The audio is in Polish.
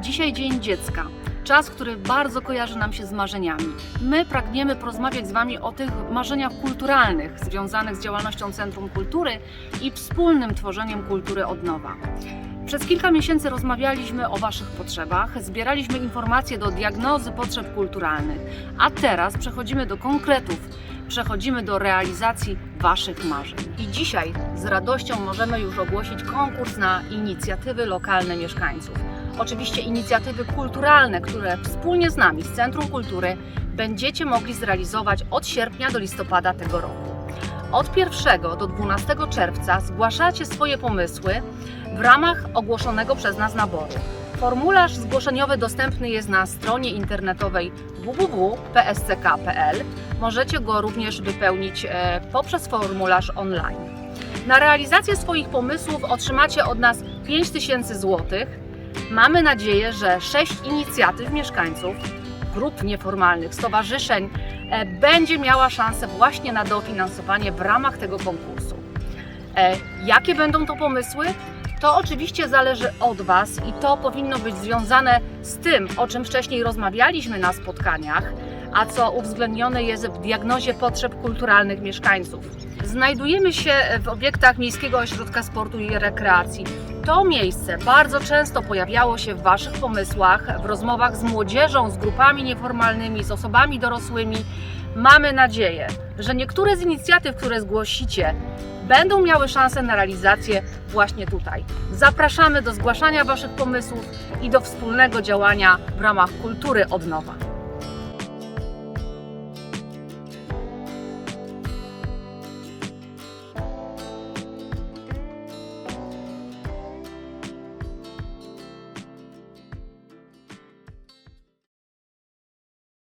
Dzisiaj Dzień Dziecka. Czas, który bardzo kojarzy nam się z marzeniami. My pragniemy porozmawiać z Wami o tych marzeniach kulturalnych związanych z działalnością Centrum Kultury i wspólnym tworzeniem kultury od nowa. Przez kilka miesięcy rozmawialiśmy o Waszych potrzebach, zbieraliśmy informacje do diagnozy potrzeb kulturalnych, a teraz przechodzimy do konkretów, przechodzimy do realizacji Waszych marzeń. I dzisiaj z radością możemy już ogłosić konkurs na inicjatywy lokalne mieszkańców. Oczywiście inicjatywy kulturalne, które wspólnie z nami, z Centrum Kultury, będziecie mogli zrealizować od sierpnia do listopada tego roku. Od 1 do 12 czerwca zgłaszacie swoje pomysły w ramach ogłoszonego przez nas naboru. Formularz zgłoszeniowy dostępny jest na stronie internetowej www.psck.pl. Możecie go również wypełnić e, poprzez formularz online. Na realizację swoich pomysłów otrzymacie od nas 5000 zł. Mamy nadzieję, że 6 inicjatyw mieszkańców, grup nieformalnych, stowarzyszeń e, będzie miała szansę właśnie na dofinansowanie w ramach tego konkursu. E, Jakie będą to pomysły? To oczywiście zależy od Was i to powinno być związane z tym, o czym wcześniej rozmawialiśmy na spotkaniach, a co uwzględnione jest w diagnozie potrzeb kulturalnych mieszkańców. Znajdujemy się w obiektach Miejskiego Ośrodka Sportu i Rekreacji. To miejsce bardzo często pojawiało się w Waszych pomysłach, w rozmowach z młodzieżą, z grupami nieformalnymi, z osobami dorosłymi. Mamy nadzieję, że niektóre z inicjatyw, które zgłosicie, będą miały szansę na realizację właśnie tutaj. Zapraszamy do zgłaszania Waszych pomysłów i do wspólnego działania w ramach kultury od nowa.